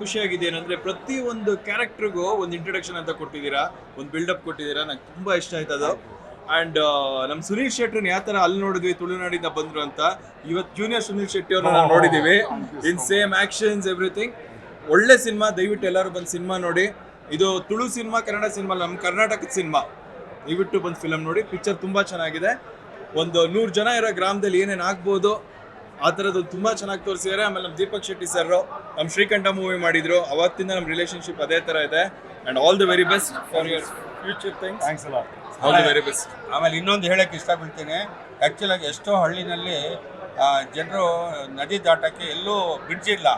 ಖುಷಿಯಾಗಿದೆ ಏನಂದ್ರೆ ಪ್ರತಿ ಒಂದು ಕ್ಯಾರೆಕ್ಟರ್ಗೂ ಒಂದು ಇಂಟ್ರೊಡಕ್ಷನ್ ಅಂತ ಕೊಟ್ಟಿದ್ದೀರಾ, ಒಂದು ಬಿಲ್ಡಪ್ ಕೊಟ್ಟಿದ್ದೀರಾ, ನಂಗೆ ತುಂಬಾ ಇಷ್ಟ ಆಯ್ತು ಅದು. ಅಂಡ್ ನಮ್ಮ ಸುನೀಲ್ ಶೆಟ್ರನ್ನ ಯಾವ ತರ ಅಲ್ಲಿ ನೋಡಿದ್ವಿ, ತುಳುನಾಡಿಂದ ಬಂದ್ರು ಅಂತ ಇವತ್ತು ಜೂನಿಯರ್ ಸುನೀಲ್ ಶೆಟ್ಟಿ ಅವ್ರನ್ನ ನಾವು ನೋಡಿದೀವಿ. ಇನ್ ಸೇಮ್ ಆಕ್ಷನ್ಸ್ ಎವ್ರಿಥಿಂಗ್ ಒಳ್ಳೆ ಸಿನಿಮಾ, ದಯವಿಟ್ಟು ಎಲ್ಲರೂ ಬಂದು ಸಿನಿಮಾ ನೋಡಿ. ಇದು ತುಳು ಸಿನಿಮಾ, ಕನ್ನಡ ಸಿನಿಮಾ ನಮ್ಮ ಕರ್ನಾಟಕದ ಸಿನಿಮಾ. ದಯವಿಟ್ಟು ಬಂದು ಫಿಲಮ್ ನೋಡಿ. ಪಿಕ್ಚರ್ ತುಂಬಾ ಚೆನ್ನಾಗಿದೆ. ಒಂದು ನೂರು ಜನ ಇರೋ ಗ್ರಾಮದಲ್ಲಿ ಏನೇನು ಆಗ್ಬೋದು ಆ ಥರದ್ದು ತುಂಬ ಚೆನ್ನಾಗಿ ತೋರಿಸಿದ್ದಾರೆ. ಆಮೇಲೆ ನಮ್ಮ ದೀಪಕ್ ಶೆಟ್ಟಿ ಸರ್ ನಮ್ಮ ಶ್ರೀಕಂಠ ಮೂವಿ ಮಾಡಿದ್ರು. ಅವತ್ತಿಂದ ನಮ್ಮ ರಿಲೇಶನ್ಶಿಪ್ ಅದೇ ಥರ ಇದೆ. And all the very best for your future thing thanks ಅಲ್ಲ ಆಲ್ ದಿ ವೆರಿ ಬೆಸ್ಟ್ ಆಮೇಲೆ ಇನ್ನೊಂದು ಹೇಳಕ್ಕೆ ಇಷ್ಟಪಡ್ತೀನಿ. ಆ್ಯಕ್ಚುಲಾಗಿ ಎಷ್ಟೋ ಹಳ್ಳಿನಲ್ಲಿ ಜನರು ನದಿ ದಾಟಕ್ಕೆ ಎಲ್ಲೂ ಬ್ರಿಡ್ಜ್ ಇಲ್ಲ.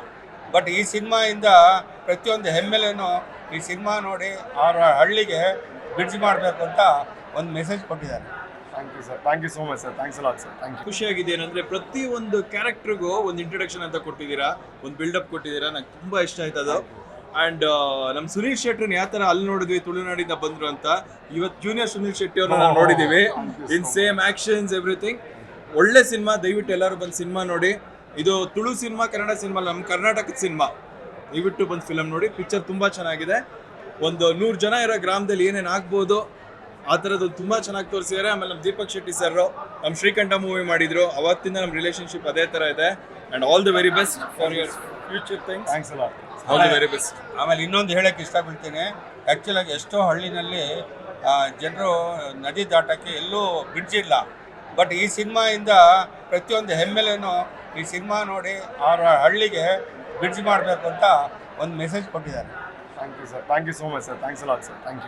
ಬಟ್ ಈ ಸಿನಿಮಾಯಿಂದ ಪ್ರತಿಯೊಂದು ಹೆಮ್ಮೆಲೆನೂ ಈ ಸಿನಿಮಾ ನೋಡಿ ಅವರ ಹಳ್ಳಿಗೆ ಬ್ರಿಡ್ಜ್ ಮಾಡಬೇಕು ಅಂತ ಒಂದು ಮೆಸೇಜ್ ಕೊಟ್ಟಿದ್ದಾರೆ. Thank you sir thank you so much sir thanks sir thank you ಖುಷಿಯಾಗಿದೆ ಏನಂದ್ರೆ ಪ್ರತಿ ಒಂದು ಕ್ಯಾರೆಕ್ಟರ್ಗೂ ಒಂದು ಇಂಟ್ರೊಡಕ್ಷನ್ ಅಂತ ಕೊಟ್ಟಿದ್ದೀರಾ ಒಂದು ಬಿಲ್ಡಪ್ ಕೊಟ್ಟಿದ್ದೀರಾ ನಂಗೆ ತುಂಬಾ ಇಷ್ಟ ಆಯ್ತು ಅದು. ಅಂಡ್ ನಮ್ಮ ಸುನೀಲ್ ಶೆಟ್ರನ್ನ ಯಾವ ತರ ಅಲ್ಲಿ ನೋಡಿದ್ವಿ ತುಳುನಾಡಿಂದ ಬಂದ್ರು ಅಂತ ಇವತ್ತು ಜೂನಿಯರ್ ಸುನೀಲ್ ಶೆಟ್ಟಿ ಅವ್ರನ್ನ ನಾವು ನೋಡಿದೀವಿ. ಇನ್ ಸೇಮ್ ಆಕ್ಷನ್ಸ್ ಎವ್ರಿಥಿಂಗ್ ಒಳ್ಳೆ ಸಿನಿಮಾ ದಯವಿಟ್ಟು ಎಲ್ಲರೂ ಬಂದು ಸಿನಿಮಾ ನೋಡಿ. ಇದು ತುಳು ಸಿನಿಮಾ ಕನ್ನಡ ಸಿನಿಮಾ ನಮ್ಮ ಕರ್ನಾಟಕದ ಸಿನಿಮಾ. ದಯವಿಟ್ಟು ಬಂದು ಫಿಲಮ್ ನೋಡಿ. ಪಿಕ್ಚರ್ ತುಂಬಾ ಚೆನ್ನಾಗಿದೆ. ಒಂದು ನೂರು ಜನ ಇರೋ ಗ್ರಾಮದಲ್ಲಿ ಏನೇನು ಆಗ್ಬೋದು ಆ ಥರದ್ದು ತುಂಬ ಚೆನ್ನಾಗಿ ತೋರಿಸಿದ್ದಾರೆ ಆಮೇಲೆ ನಮ್ಮ ದೀಪಕ್ ಶೆಟ್ಟಿ ಸರ್ ನಮ್ಮ ಶ್ರೀಕಂಠ ಮೂವಿ ಮಾಡಿದ್ರು. ಅವತ್ತಿಂದ ನಮ್ಮ ರಿಲೇಶನ್ಶಿಪ್ ಅದೇ ಥರ ಇದೆ. And all the very best for your future things thanks ಅಲ್ಲ ಆಲ್ ದಿ ವೆರಿ ಬೆಸ್ಟ್ ಆಮೇಲೆ ಇನ್ನೊಂದು ಹೇಳೋಕ್ಕೆ ಇಷ್ಟಪಡ್ತೀನಿ. ಆ್ಯಕ್ಚುಲಾಗಿ ಎಷ್ಟೋ ಹಳ್ಳಿನಲ್ಲಿ ಜನರು ನದಿ ದಾಟಕ್ಕೆ ಎಲ್ಲೂ ಬ್ರಿಡ್ಜ್ ಇಲ್ಲ ಬಟ್ ಈ ಸಿನಿಮಾಯಿಂದ ಪ್ರತಿಯೊಂದು ಹೆಮ್ಮೆಲೆನೂ ಈ ಸಿನಿಮಾ ನೋಡಿ ಅವರ ಹಳ್ಳಿಗೆ ಬ್ರಿಡ್ಜ್ ಮಾಡಬೇಕು ಅಂತ ಒಂದು ಮೆಸೇಜ್ ಕೊಟ್ಟಿದ್ದಾರೆ. Thank you sir thank you so much sir thanks ಅಲ್ಲ ಸರ್ ಥ್ಯಾಂಕ್ ಯು